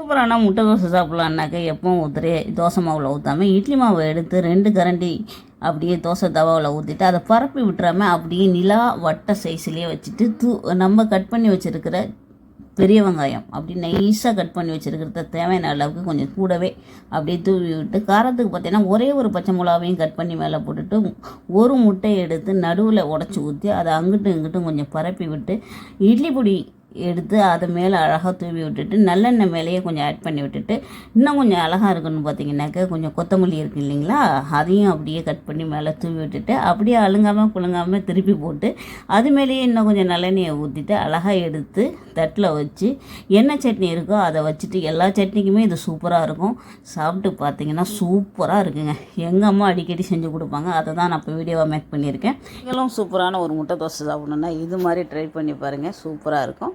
சூப்பரான முட்டை தோசை சாப்பிட்லான்னாக்க எப்பவும் ஊற்றுறே தோசை மாவில் ஊற்றாமல் இட்லி மாவை எடுத்து ரெண்டு கரண்டி அப்படியே தோசை தவாவில் ஊற்றிட்டு அதை பரப்பி விட்டுறாம அப்படியே நிலா வட்ட சைஸ்லேயே வச்சுட்டு தூ நம்ம கட் பண்ணி வச்சுருக்கிற பெரிய வெங்காயம் அப்படி நைஸாக கட் பண்ணி வச்சுருக்கிறத தேவையான அளவுக்கு கொஞ்சம் கூடவே அப்படியே தூவி விட்டு காரத்துக்கு பார்த்தீங்கன்னா ஒரே ஒரு பச்சை மிளகாவையும் கட் பண்ணி மேலே போட்டுட்டு ஒரு முட்டையை எடுத்து நடுவில் உடச்சி ஊற்றி அதை அங்கிட்டும் இங்கிட்டும் கொஞ்சம் பரப்பி விட்டு இட்லி பொடி எடுத்து அதை மேலே அழகாக தூவி விட்டுட்டு நல்லெண்ணெய் மேலேயே கொஞ்சம் ஆட் பண்ணி விட்டுட்டு இன்னும் கொஞ்சம் அழகாக இருக்குன்னு பார்த்தீங்கன்னாக்கா கொஞ்சம் கொத்தமல்லி இருக்குது இல்லைங்களா? அதையும் அப்படியே கட் பண்ணி மேலே தூவி விட்டுட்டு அப்படியே அழுங்காமல் குலுங்காமல் திருப்பி போட்டு அது மேலேயே இன்னும் கொஞ்சம் நல்லெண்ணெயை ஊற்றிட்டு அழகாக எடுத்து தட்டில் வச்சு என்ன சட்னி இருக்கோ அதை வச்சுட்டு எல்லா சட்னிக்குமே இது சூப்பராக இருக்கும். சாப்பிட்டு பார்த்தீங்கன்னா சூப்பராக இருக்குங்க. எங்கள் அம்மா அடிக்கடி செஞ்சு கொடுப்பாங்க. அதை தான் நான் இப்போ வீடியோவாக மேக் பண்ணியிருக்கேன். நீங்களும் சூப்பரான ஒரு முட்டை தோசை சாப்பிடணுன்னா இது மாதிரி ட்ரை பண்ணி பாருங்கள் சூப்பராக இருக்கும்.